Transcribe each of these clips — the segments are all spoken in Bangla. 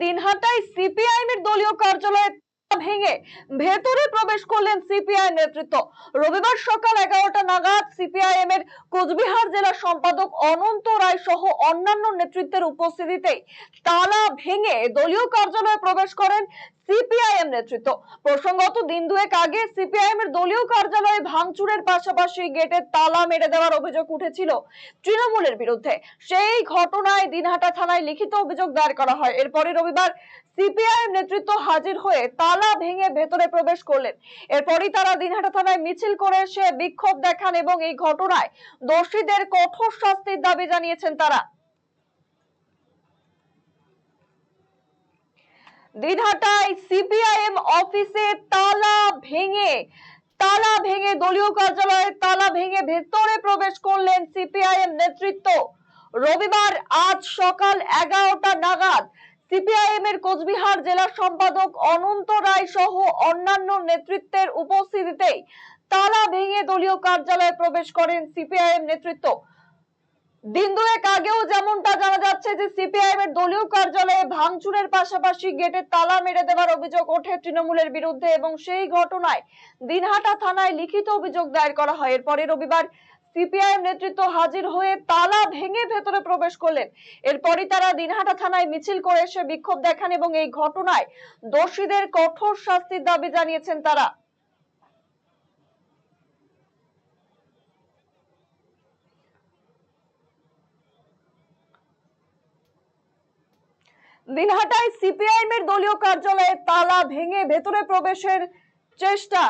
দিনহাটায় সিপিআইএম এর দলীয় কার্যালয়ে তালা ভেঙে ভেতরে প্রবেশ করলেন সিপিআই নেতৃত্ব। রবিবার সকাল এগারোটা নাগাদ সিপিআইএম এর কোচবিহার জেলা সম্পাদক অনন্ত রায় সহ অন্যান্য নেতৃত্বের উপস্থিতিতে তালা ভেঙে দলীয় কার্যালয়ে প্রবেশ করেন সিপিআইএম নেতৃত্ব। প্রসঙ্গত দিন দুয়েক আগে সিপিআইএম এর দলীয় কার্যালয়ে ভাঙচুরের পাশাপাশি গেটে তালা মেরে দেওয়ার অভিযোগ উঠেছিল তৃণমূলের বিরুদ্ধে। সেই ঘটনায় দিনহাটা থানায় লিখিত অভিযোগ দায়ের করা হয়। এরপরে রবিবার সিপিআইএম নেতৃত্ব হাজির হয়ে তালা ভেঙে ভেতরে প্রবেশ করলেন। এরপরই তারা দিনহাটা থানায় মিছিল করে এসে বিক্ষোভ দেখান এবং এই ঘটনায় দোষীদের কঠোর শাস্তির দাবি জানিয়েছেন তারা। দিনহাটায় সিপিআইএম অফিসে তালা ভেঙে তালা ভেঙে দলীয় কার্যালয়ে তালা ভেঙে ভেতরে প্রবেশ করলেন সিপিআইএম নেতৃত্ব। রবিবার আজ সকাল এগারোটা নাগাদ সিপিআইএম এর কোচবিহার জেলা সম্পাদক অনন্ত রায় সহ অন্যান্য নেতৃত্বের উপস্থিতিতে তালা ভেঙে দলীয় কার্যালয়ে প্রবেশ করেন সিপিআইএম নেতৃত্ব। দিন দুয়েক আগেও যেমনটা জানা যাচ্ছে যে সিপিআইএম এর দলীয় কার্যালয়ে ভাঙচুরের পাশাপাশি গেটে তালা মেরে দেওয়ার অভিযোগ ওঠে তৃণমূলের বিরুদ্ধে এবং সেই ঘটনায় দিনহাটা থানায় লিখিত অভিযোগ দায়ের করা হয়। এরপরে রবিবার সিপিআইএম নেতৃত্ব হাজির হয়ে তালা ভেঙে ভেতরে প্রবেশ করলেন। এরপরই তারা দিনহাটা থানায় মিছিল করে এসে বিক্ষোভ দেখান এবং এই ঘটনায় দোষীদের কঠোর শাস্তির দাবি জানিয়েছেন তারা। দিনহাটায় সিপিআইএম এর দলীয় কার্যালয়ে তালা ভেঙে ভেতরে প্রবেশের চেষ্টা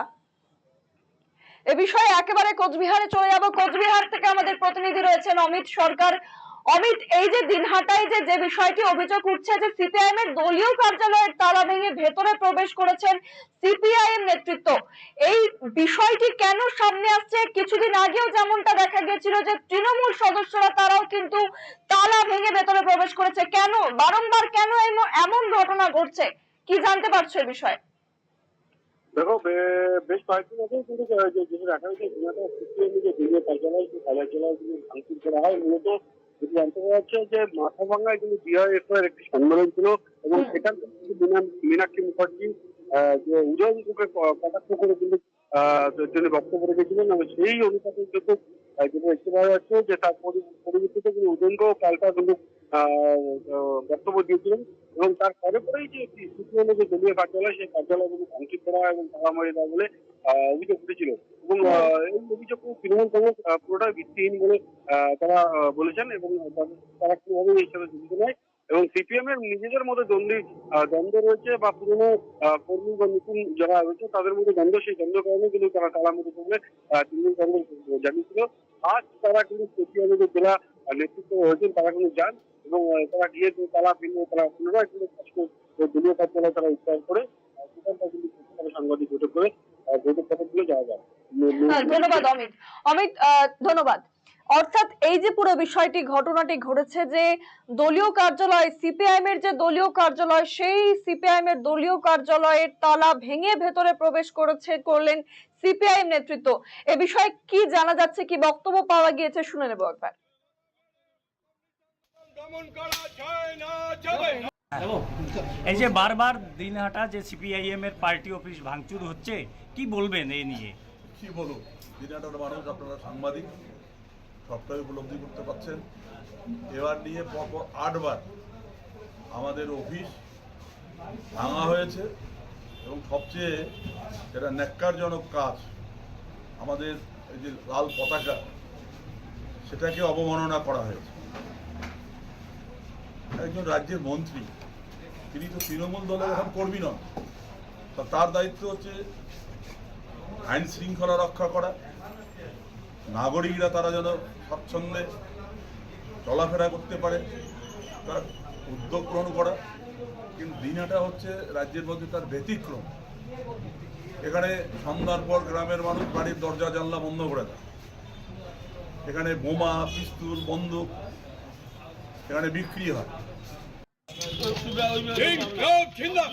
এ বিষয়ে একেবারে কোচবিহারে চলে যাব। কোচবিহার থেকে আমাদের প্রতিনিধি রয়েছেন অমিত সরকার। অমিত, এই যে দিনহাটায় যে যে বিষয়টি অভিযোগ উঠছে যে সিপিআইএম এর দলীয় কার্যালয়ের তালা ভেঙে ভেতরে প্রবেশ করেছেন সিপিআইএম নেতৃত্ব। এই বিষয়টি কেন সামনে আসছে? কিছুদিন আগেও যেমনটা দেখা গিয়েছিল যে তৃণমূল সদস্যরা তারাও কিন্তু তালা ভেঙে ভেতরে প্রবেশ করেছে। কেন? বারংবার কেন এমন- ঘটনা ঘটছে? কি জানতে পারছ এই বিষয়ে? দেখো বেশ কয়েকদিন আগে কিন্তু যে- যে যেটা দেখা যাচ্ছে দিনাটা সিপিএম যে দিনের কার্যালয় সেই কার্যালয় কিন্তু ভাঙচুর করা হয় মূলত যেটি জানতে পারা যাচ্ছে যে মাথা ভাঙ্গায় কিন্তু ডিআইএফ এর একটি সম্মেলন ছিল এবং সেখান থেকে মীনাক্ষী মুখার্জি আহ, যে উদয় মুখে কটাক্ষ করে কিন্তু আহ, তিনি বক্তব্য রেখেছিলেন এবং সেই অনুপাতে কিন্তু যেটা দেখতে পাওয়া যাচ্ছে যে তার পরি- পরিবর্তিতে কিন্তু উদয়ঙ্গ পাল্টা কিন্তু বক্তব্য দিয়েছিলেন এবং তার পরে পরেই যে সিপিএম যে দলীয় কার্যালয় সেই কার্যালয় কিন্তু ভাঙচুর করা এবং তালা মারিয়ে দেওয়া বলে আহ, অভিযোগ উঠেছিল। এবং এই অভিযোগ তৃণমূল কংগ্রেস পুরোটাই ভিত্তিহীন বলে আহ, তারা বলেছেন এবং তারা কোনোভাবেই এর সাথে জড়িত নয়। এবং সিপিএম এর নিজেদের মধ্যে দ্বন্দ্ব দ্বন্দ্ব রয়েছে বা পুরনো আহ, কর্মী বা নতুন যারা রয়েছে তাদের মধ্যে দ্বন্দ্ব সেই দ্বন্দ্ব কারণে কিন্তু তারা তালা মেরে বলে তৃণমূল কংগ্রেস জানিয়েছিল আজ তারা কিন্তু সিপিএম এর যে জেলা নেতৃত্ব রয়েছেন তারা কিন্তু যান। এবং তারা গিয়ে যে তালা ভেঙে তারা পুনরায় কিন্তু দলীয় কার্যালয় তারা উত্তর করে সেখানটা কিন্তু সাংবাদিক বৈঠক করে বৈঠকগুলো যাওয়া যায় ধন্যবাদ, অমিত। অমিত ধন্যবাদ। অর্থাৎ এই যে পুরো বিষয়টি, ঘটনাটি ঘটেছে যে দলীয় কার্যালয় সিপিআইএম এর যে দলীয় কার্যালয়, সেই সিপিআইএম এর দলীয় কার্যালয়ের তালা ভেঙে ভেতরে প্রবেশ করেছে, করলেন সিপিআইএম নেতৃত্ব। এ বিষয়ে কি জানা যাচ্ছে, কি বক্তব্য পাওয়া গিয়েছে, শুনে নেব একবার। এই যে বারবার দিনহাটা যে সিপিআইএম এর পার্টি অফিস ভাঙচুর হচ্ছে কি বলবেন এই নিয়ে? কি বলব? দিনাটার মানুষ আপনারা সাংবাদিক সবটাই উপলব্ধি করতে পারছেন এবার নিয়ে পরপর আটবার আমাদের অফিস ভাঙা হয়েছে এবং সবচেয়ে যেটা ন্যাক্কারজনক কাজ আমাদের এই যে লাল পতাকা সেটাকে অবমাননা করা হয়েছে। একজন রাজ্যের মন্ত্রী, তিনি তো তৃণমূল দলের এখন কর্মী নন। তা তার দায়িত্ব হচ্ছে আইন শৃঙ্খলা রক্ষা করা। নাগরিকরা তারা যেন স্বচ্ছন্দে চলাফেরা করতে পারে, তার উদ্যোগ গ্রহণ করা। কিন্তু দিনাটা হচ্ছে রাজ্যের মধ্যে তার ব্যতিক্রম। এখানে সন্ধ্যার পর গ্রামের মানুষ বাড়ির দরজা জানলা বন্ধ করে দেয়। এখানে বোমা, পিস্তুল, বন্দুক এখানে বিক্রি হয় ইনকলাব জিন্দাবাদ